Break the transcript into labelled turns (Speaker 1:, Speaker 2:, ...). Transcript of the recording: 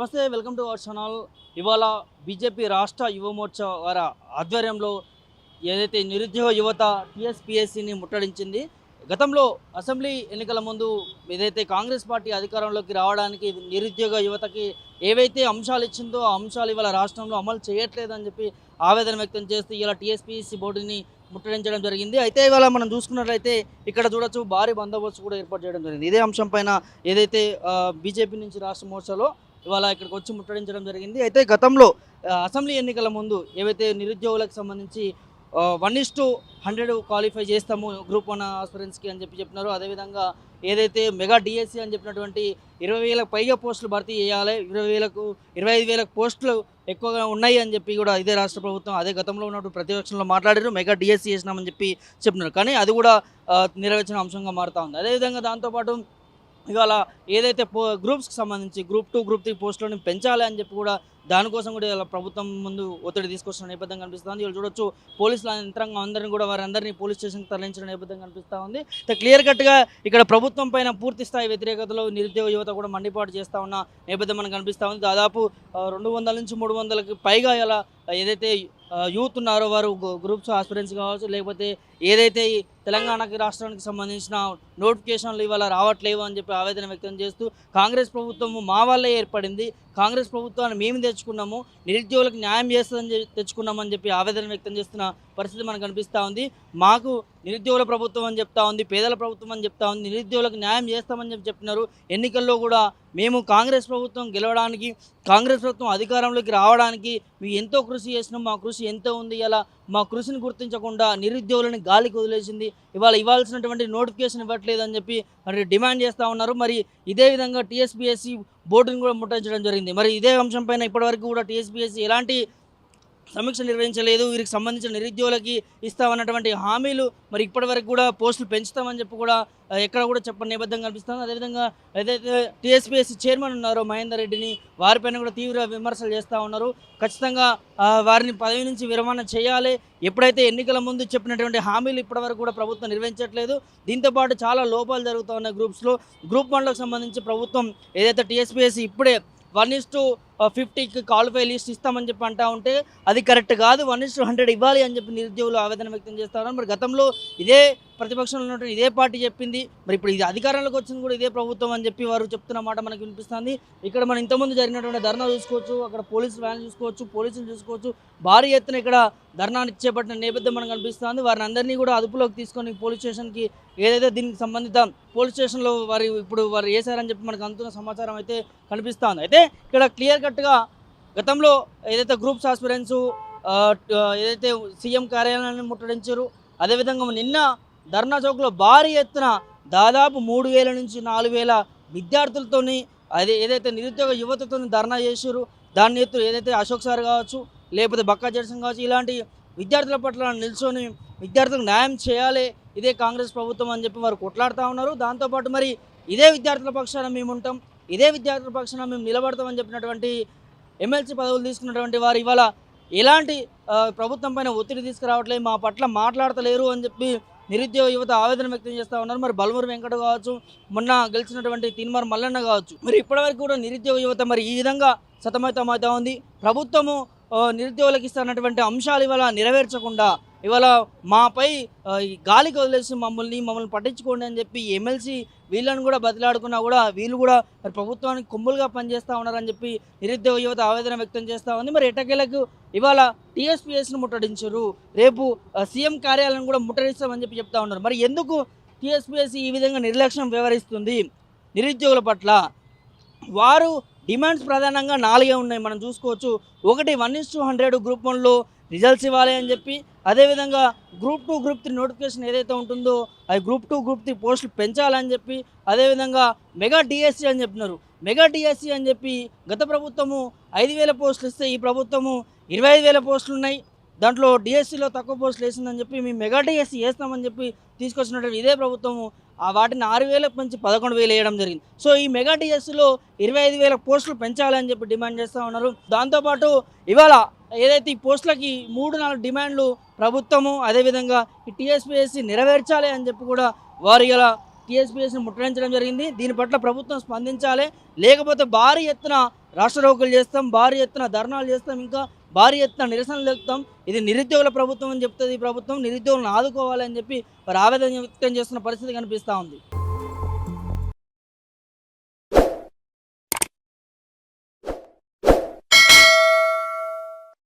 Speaker 1: నమస్తే welcome to our channel. ఇవాళ BJP రాష్ట్ర యువమోర్చా వారి ఆధ్వర్యంలో ఏదైతే నిరుద్యోగ యువత టీఎస్పీఎస్సీని ముట్టడించింది గతంలో అసెంబ్లీ ఎన్నికల ముందు ఏదైతే కాంగ్రెస్ పార్టీ అధికారంలోకి రావడానికి నిరుద్యోగ యువతకి ఏవైతే అంశాలు ఇచ్చిందో ఆ అంశాలు ఇవాళ రాష్ట్రంలో అమలు చేయట్లేదని చెప్పి ఆవేదన వ్యక్తం చేస్తూ ఇలా టీఎస్పీఎస్సీ బోర్డుని ముట్టడించడం జరిగింది. అయితే ఇవాళ మనం చూసుకున్నట్లయితే ఇక్కడ చూడొచ్చు భారీ బందోబస్తు కూడా ఏర్పాటు చేయడం జరిగింది. ఇదే అంశం పైన ఏదైతే బీజేపీ నుంచి రాష్ట్ర మోర్చాలో ఇవాళ ఇక్కడికి వచ్చి ముట్టడించడం జరిగింది. అయితే గతంలో అసెంబ్లీ ఎన్నికల ముందు ఏవైతే నిరుద్యోగులకు సంబంధించి one is to hundred qualify చేస్తాము గ్రూప్ వన్ ఆస్పిరెంట్స్కి అని చెప్పి చెప్పినారు. అదేవిధంగా ఏదైతే మెగా డిఎస్సి అని చెప్పినటువంటి ఇరవై వేలకు పైగా పోస్టులు భర్తీ చేయాలి ఇరవై వేలకు ఇరవై ఐదు వేలకు పోస్టులు ఎక్కువగా ఉన్నాయి అని చెప్పి కూడా ఇదే రాష్ట్ర ప్రభుత్వం అదే గతంలో ఉన్నప్పుడు ప్రతిపక్షంలో మాట్లాడారు మెగా డిఎస్సి చేసినామని చెప్పి చెప్పినారు. కానీ అది కూడా ఆ, నెరవేర్చిన అంశంగా మారుతూ ఉంది. అదేవిధంగా దాంతోపాటు ఇవాళ ఏదైతే పో గ్రూప్స్కి సంబంధించి గ్రూప్ టూ గ్రూప్ త్రీ పోస్టులను పెంచాలి అని చెప్పి కూడా దానికోసం కూడా ఇలా ప్రభుత్వం ముందు ఒత్తిడి తీసుకొస్తున్న నేపథ్యం కనిపిస్తుంది. వీళ్ళు చూడొచ్చు పోలీసుల యంత్రాంగం అందరినీ కూడా వారందరినీ పోలీస్ స్టేషన్కి తరలించిన నేపథ్యం కనిపిస్తూ ఉంది. క్లియర్ కట్గా ఇక్కడ ప్రభుత్వం పైన పూర్తి స్థాయి వ్యతిరేకతలో నిరుద్యోగ యువత కూడా మండిపాటు చేస్తూ ఉన్న నేపథ్యం మనకు కనిపిస్తూ ఉంది. దాదాపు రెండు వందల నుంచి మూడు వందలకి పైగా ఇలా ఏదైతే యూత్ ఉన్నారో వారు గ్రూప్స్ ఆస్పిరెంట్స్ కావచ్చు లేకపోతే ఏదైతే ఈ తెలంగాణకి రాష్ట్రానికి సంబంధించిన నోటిఫికేషన్లు ఇవాళ రావట్లేవు అని చెప్పి ఆవేదన వ్యక్తం చేస్తూ కాంగ్రెస్ ప్రభుత్వం మా వల్లే ఏర్పడింది. కాంగ్రెస్ ప్రభుత్వాన్ని మేము తెచ్చుకున్నాము. నిరుద్యోగులకు న్యాయం చేస్తుందని తెచ్చుకున్నామని చెప్పి ఆవేదన వ్యక్తం చేస్తున్న పరిస్థితి మనకు కనిపిస్తూ ఉంది. మాకు నిరుద్యోగుల ప్రభుత్వం అని చెప్తా ఉంది పేదల ప్రభుత్వం అని చెప్తా ఉంది. నిరుద్యోగులకు న్యాయం చేస్తామని చెప్పి చెప్పినారు. ఎన్నికల్లో కూడా మేము కాంగ్రెస్ ప్రభుత్వం గెలవడానికి కాంగ్రెస్ ప్రభుత్వం అధికారంలోకి రావడానికి మేము ఎంతో కృషి చేసినాం. మా కృషి ఎంతో ఉంది. ఇలా మా కృషిని గుర్తించకుండా నిరుద్యోగులని గాలికి వదిలేసింది. ఇవాళ ఇవ్వాల్సినటువంటి నోటిఫికేషన్ ఇవ్వట్లేదు అని చెప్పి మరి డిమాండ్ చేస్తూ ఉన్నారు. మరి ఇదే విధంగా టీఎస్పీఎస్సీ బోర్డును కూడా ముట్టించడం జరిగింది. మరి ఇదే అంశం పైన ఇప్పటివరకు కూడా టీఎస్పీఎస్సీ ఎలాంటి సమీక్ష నిర్వహించలేదు. వీరికి సంబంధించిన నిరుద్యోగులకి ఇస్తామన్నటువంటి హామీలు మరి ఇప్పటివరకు కూడా పోస్టులు పెంచుతామని చెప్పి కూడా ఎక్కడ కూడా చెప్పని నేపథ్యం కనిపిస్తుంది. అదేవిధంగా ఏదైతే టీఎస్పీఎస్సీ చైర్మన్ ఉన్నారో మహేందర్ రెడ్డిని వారిపైన కూడా తీవ్ర విమర్శలు చేస్తూ ఉన్నారు. ఖచ్చితంగా వారిని పదవి నుంచి విరమణ చేయాలి. ఎప్పుడైతే ఎన్నికల ముందు చెప్పినటువంటి హామీలు ఇప్పటివరకు కూడా ప్రభుత్వం నిర్వహించట్లేదు. దీంతోపాటు చాలా లోపాలు జరుగుతూ ఉన్నాయి గ్రూప్స్లో. గ్రూప్ వన్లకు సంబంధించి ప్రభుత్వం ఏదైతే టీఎస్పీఎస్సీ ఇప్పుడే వన్ ఇస్ టు ఫిఫ్టీకి క్వాలిఫై లిస్ట్ ఇస్తామని చెప్పి అంటా ఉంటే అది కరెక్ట్ కాదు. వన్ ఇస్ హండ్రెడ్ ఇవ్వాలి అని చెప్పి నిరుద్యోగులు ఆవేదన వ్యక్తం చేస్తారు మరి గతంలో ఇదే ప్రతిపక్షంలో ఉన్నటువంటి ఇదే పార్టీ చెప్పింది. మరి ఇప్పుడు ఇది అధికారంలోకి వచ్చింది కూడా ఇదే ప్రభుత్వం అని చెప్పి వారు చెప్తున్న మాట మనకు వినిపిస్తుంది. ఇక్కడ మనం ఇంతకుముందు జరిగినటువంటి ధర్నా చూసుకోవచ్చు అక్కడ పోలీసు వ్యాన్ చూసుకోవచ్చు పోలీసులు చూసుకోవచ్చు. భారీ ఎత్తున ఇక్కడ ధర్నా చేపట్టిన నేపథ్యం మనకు కనిపిస్తుంది. వారిని అందరినీ కూడా అదుపులోకి తీసుకొని పోలీస్ స్టేషన్కి ఏదైతే దీనికి సంబంధిత పోలీస్ స్టేషన్లో వారి ఇప్పుడు వారు వేశారని చెప్పి మనకు అందుతున్న సమాచారం అయితే కనిపిస్తుంది. అయితే ఇక్కడ క్లియర్ కట్గా గతంలో ఏదైతే గ్రూప్స్ ఆస్పిరెంట్స్ ఏదైతే సీఎం కార్యాలయాన్ని ముట్టడించారు అదేవిధంగా నిన్న ధర్నా చౌక్లో భారీ ఎత్తున దాదాపు మూడు వేల నుంచి నాలుగు వేల విద్యార్థులతోని అదే ఏదైతే నిరుద్యోగ యువతతో ధర్నా చేశారు దాన్ని ఎత్తు ఏదైతే అశోక్ సార్ కావచ్చు లేకపోతే బక్కా జడ్సన్ కావచ్చు ఇలాంటి విద్యార్థుల పట్ల నిల్చొని విద్యార్థులకు న్యాయం చేయాలి ఇదే కాంగ్రెస్ ప్రభుత్వం అని చెప్పి వారు కొట్లాడుతూ ఉన్నారు. దాంతోపాటు మరి ఇదే విద్యార్థుల పక్షాన మేము ఉంటాం ఇదే విద్యార్థుల పక్షాన మేము నిలబడతామని చెప్పినటువంటి ఎమ్మెల్సీ పదవులు తీసుకున్నటువంటి వారు ఇవాళ ఎలాంటి ప్రభుత్వం పైన ఒత్తిడి తీసుకురావట్లేదు మా పట్ల మాట్లాడతలేరు అని చెప్పి నిరుద్యోగ యువత ఆవేదన వ్యక్తం చేస్తూ ఉన్నారు. మరి బలమూరు వెంకట కావచ్చు మొన్న గెలిచినటువంటి తిన్మార్ మల్లన్న కావచ్చు మరి ఇప్పటివరకు కూడా నిరుద్యోగ యువత మరి ఈ విధంగా సతమతమవుతా ఉంది. ప్రభుత్వము నిరుద్యోగులకు ఇస్తున్నటువంటి అంశాలు ఇవాళ నెరవేర్చకుండా ఇవాళ మాపై ఈ గాలికి వదిలేసి మమ్మల్ని మమ్మల్ని పట్టించుకోండి అని చెప్పి ఎమ్మెల్సీ వీళ్ళని కూడా బదిలాడుకున్నా కూడా వీళ్ళు కూడా మరి ప్రభుత్వానికి కొమ్ములుగా పనిచేస్తూ ఉన్నారని చెప్పి నిరుద్యోగ యువత ఆవేదన వ్యక్తం చేస్తూ ఉంది. మరి ఎటకేలకు ఇవాళ టీఎస్పీఎస్ను ముట్టడించరు. రేపు సీఎం కార్యాలయం కూడా ముట్టడిస్తామని చెప్పి చెప్తా ఉన్నారు. మరి ఎందుకు టీఎస్పీఎస్ ఈ విధంగా నిర్లక్ష్యం వ్యవహరిస్తుంది? నిరుద్యోగుల పట్ల వారు డిమాండ్స్ ప్రధానంగా నాలుగే ఉన్నాయి. మనం చూసుకోవచ్చు ఒకటి one is to hundred group వన్లో రిజల్ట్స్ ఇవ్వాలి అని చెప్పి అదేవిధంగా group two group three notification ఏదైతే ఉంటుందో అది గ్రూప్ టూ గ్రూప్ త్రీ పోస్టులు పెంచాలని చెప్పి అదేవిధంగా మెగా డిఎస్సి అని చెప్పినారు. మెగా డిఎస్సి అని చెప్పి గత ప్రభుత్వము ఐదు వేల పోస్టులు ఇస్తే ఈ ప్రభుత్వము ఇరవై ఐదు వేల పోస్టులు ఉన్నాయి. దాంట్లో డిఎస్సిలో తక్కువ పోస్టులు వేసిందని చెప్పి మేము మెగా డిఎస్సి వేస్తామని చెప్పి తీసుకొచ్చినటువంటి ఇదే ప్రభుత్వము. ఆ వాటిని ఆరు వేలకు పెంచి పదకొండు వేలు వేయడం జరిగింది. సో ఈ మెగా టీఎస్లో ఇరవై ఐదు వేల పోస్టులు పెంచాలని చెప్పి డిమాండ్ చేస్తూ ఉన్నారు. దాంతోపాటు ఇవాళ ఏదైతే ఈ పోస్టులకి మూడు నాలుగు డిమాండ్లు ప్రభుత్వము అదేవిధంగా ఈ టీఎస్పీఎస్సీ నెరవేర్చాలి అని చెప్పి కూడా వారు ఇలా టీఎస్పీఎస్ని ముట్టడించడం జరిగింది. దీని పట్ల ప్రభుత్వం స్పందించాలి. లేకపోతే భారీ ఎత్తున రాష్ట్ర రోగులు చేస్తాం భారీ ఎత్తున ధర్నాలు చేస్తాం. ఇంకా భారీ ఎత్తున నిరసనలు తెలుపుతాం. ఇది నిరుద్యోగుల ప్రభుత్వం అని చెప్తుంది. ఈ ప్రభుత్వం నిరుద్యోగులను ఆదుకోవాలని చెప్పి వారు ఆవేదన వ్యక్తం చేస్తున్న పరిస్థితి కనిపిస్తూ ఉంది.